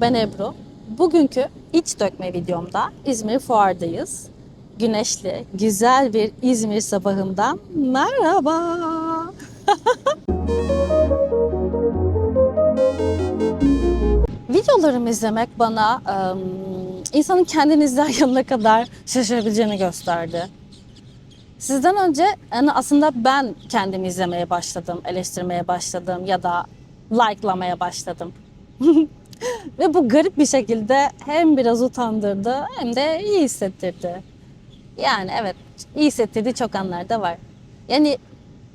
Ben Ebru. Bugünkü iç dökme videomda İzmir Fuar'dayız. Güneşli, güzel bir İzmir sabahından merhaba. Videolarımı izlemek bana ım, insanın kendini izlerken kadar şaşırabileceğini gösterdi. Sizden önce yani aslında ben kendimi izlemeye başladım, eleştirmeye başladım ya da like'lamaya başladım. Ve bu garip bir şekilde hem biraz utandırdı hem de iyi hissettirdi. Yani evet iyi hissettirdiği çok anlar da var. Yani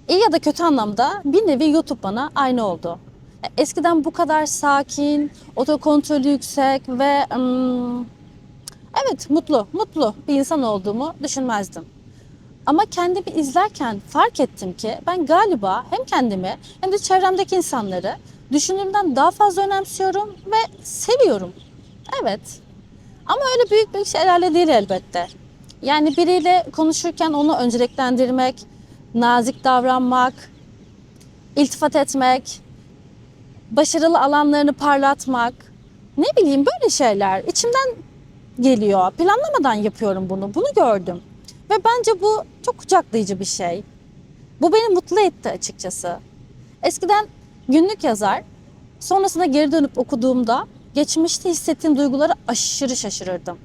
iyi ya da kötü anlamda bir nevi YouTube bana aynı oldu. Ya Eskiden bu kadar sakin, otokontrolü yüksek ve ım, evet mutlu, mutlu bir insan olduğumu düşünmezdim. Ama kendimi izlerken fark ettim ki ben galiba hem kendimi hem de çevremdeki insanları düşündüğümden daha fazla önemsiyorum ve seviyorum. Evet. Ama öyle büyük büyük şeylerle değil elbette. Yani biriyle konuşurken onu önceliklendirmek, nazik davranmak, iltifat etmek, başarılı alanlarını parlatmak, ne bileyim böyle şeyler içimden geliyor. Planlamadan yapıyorum bunu. Bunu gördüm. Ve bence bu çok kucaklayıcı bir şey. Bu beni mutlu etti açıkçası. Eskiden günlük yazar, sonrasında geri dönüp okuduğumda geçmişte hissettiğim duyguları aşırı şaşırırdım.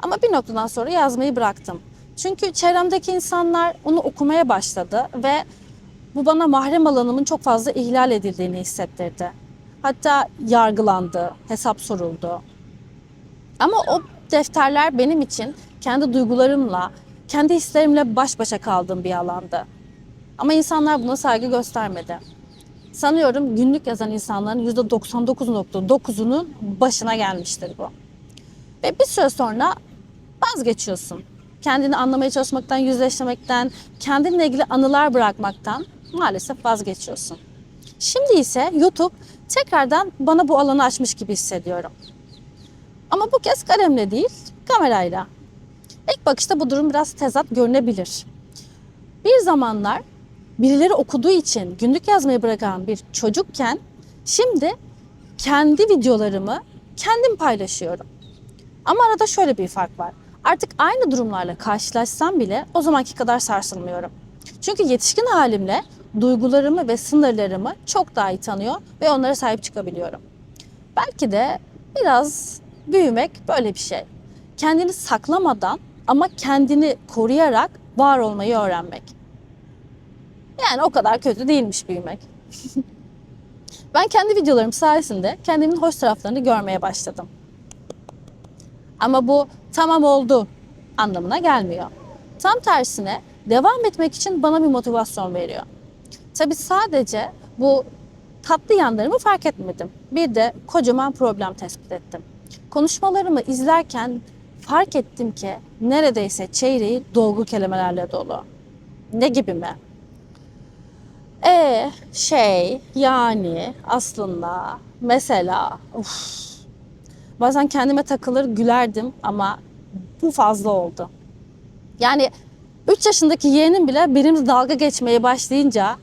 Ama bir noktadan sonra yazmayı bıraktım. Çünkü çevremdeki insanlar onu okumaya başladı ve bu bana mahrem alanımın çok fazla ihlal edildiğini hissettirdi. Hatta yargılandı, hesap soruldu. Ama o defterler benim için kendi duygularımla, kendi hislerimle baş başa kaldığım bir alandı. Ama insanlar buna saygı göstermedi. Sanıyorum günlük yazan insanların %99.9'unun başına gelmiştir bu. Ve bir süre sonra vazgeçiyorsun. Kendini anlamaya çalışmaktan, yüzleşmekten, kendinle ilgili anılar bırakmaktan maalesef vazgeçiyorsun. Şimdi ise YouTube tekrardan bana bu alanı açmış gibi hissediyorum. Ama bu kez kalemle değil, kamerayla. İlk bakışta bu durum biraz tezat görünebilir. Bir zamanlar birileri okuduğu için günlük yazmayı bırakan bir çocukken şimdi kendi videolarımı kendim paylaşıyorum. Ama arada şöyle bir fark var. Artık aynı durumlarla karşılaşsam bile o zamanki kadar sarsılmıyorum. Çünkü yetişkin halimle duygularımı ve sınırlarımı çok daha iyi tanıyor ve onlara sahip çıkabiliyorum. Belki de biraz büyümek böyle bir şey. Kendini saklamadan ama kendini koruyarak var olmayı öğrenmek. Yani o kadar kötü değilmiş büyümek. ben kendi videolarım sayesinde kendimin hoş taraflarını görmeye başladım. Ama bu tamam oldu anlamına gelmiyor. Tam tersine devam etmek için bana bir motivasyon veriyor. Tabii sadece bu tatlı yanlarımı fark etmedim. Bir de kocaman problem tespit ettim. Konuşmalarımı izlerken fark ettim ki neredeyse çeyreği dolgu kelimelerle dolu. Ne gibi mi? E şey yani aslında mesela uf, bazen kendime takılır gülerdim ama bu fazla oldu. Yani 3 yaşındaki yeğenim bile benimle dalga geçmeye başlayınca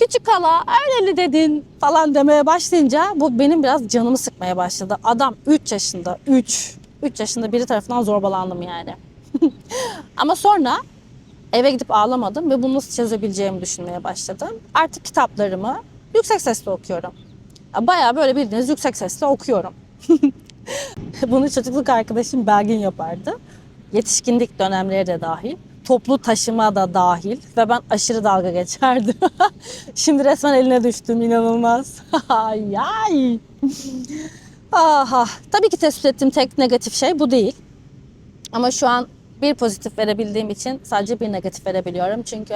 küçük hala öyleli dedin falan demeye başlayınca bu benim biraz canımı sıkmaya başladı. Adam 3 yaşında 3 3 yaşında biri tarafından zorbalandım yani. Ama sonra eve gidip ağlamadım ve bunu nasıl çözebileceğimi düşünmeye başladım. Artık kitaplarımı yüksek sesle okuyorum. Bayağı böyle bildiğiniz yüksek sesle okuyorum. Bunu çocukluk arkadaşım Belgin yapardı. Yetişkinlik dönemleri de dahil. Toplu taşıma da dahil ve ben aşırı dalga geçerdim. Şimdi resmen eline düştüm inanılmaz. ay ay. Aha. Tabii ki tespit ettiğim tek negatif şey bu değil. Ama şu an bir pozitif verebildiğim için sadece bir negatif verebiliyorum. Çünkü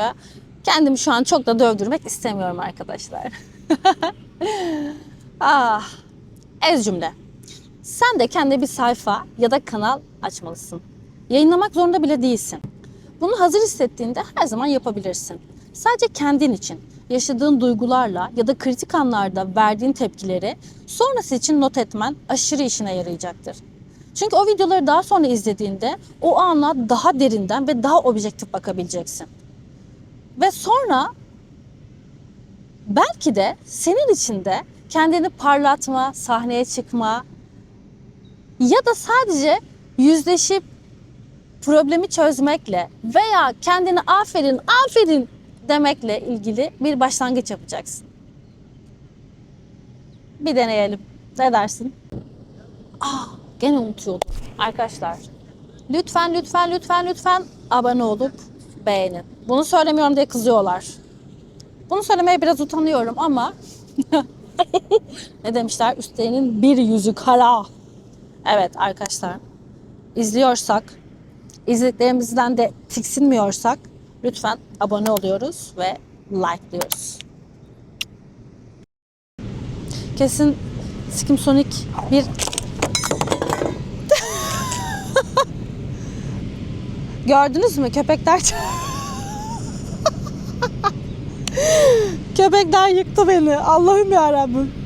kendimi şu an çok da dövdürmek istemiyorum arkadaşlar. ah. Ez cümle. Sen de kendi bir sayfa ya da kanal açmalısın. Yayınlamak zorunda bile değilsin. Bunu hazır hissettiğinde her zaman yapabilirsin. Sadece kendin için, yaşadığın duygularla ya da kritik anlarda verdiğin tepkileri sonrası için not etmen aşırı işine yarayacaktır. Çünkü o videoları daha sonra izlediğinde o ana daha derinden ve daha objektif bakabileceksin. Ve sonra belki de senin içinde kendini parlatma, sahneye çıkma, ya da sadece yüzleşip problemi çözmekle veya kendini aferin aferin demekle ilgili bir başlangıç yapacaksın. Bir deneyelim. Ne dersin? Ah, gene unutuyordum. Arkadaşlar, lütfen lütfen lütfen lütfen abone olup beğenin. Bunu söylemiyorum diye kızıyorlar. Bunu söylemeye biraz utanıyorum ama ne demişler? Üstlerinin bir yüzü kara. Evet arkadaşlar. izliyorsak, izlediklerimizden de tiksinmiyorsak lütfen abone oluyoruz ve like diyoruz. Kesin Skim Sonic bir Gördünüz mü köpekler Köpekler yıktı beni. Allah'ım ya Rabbim.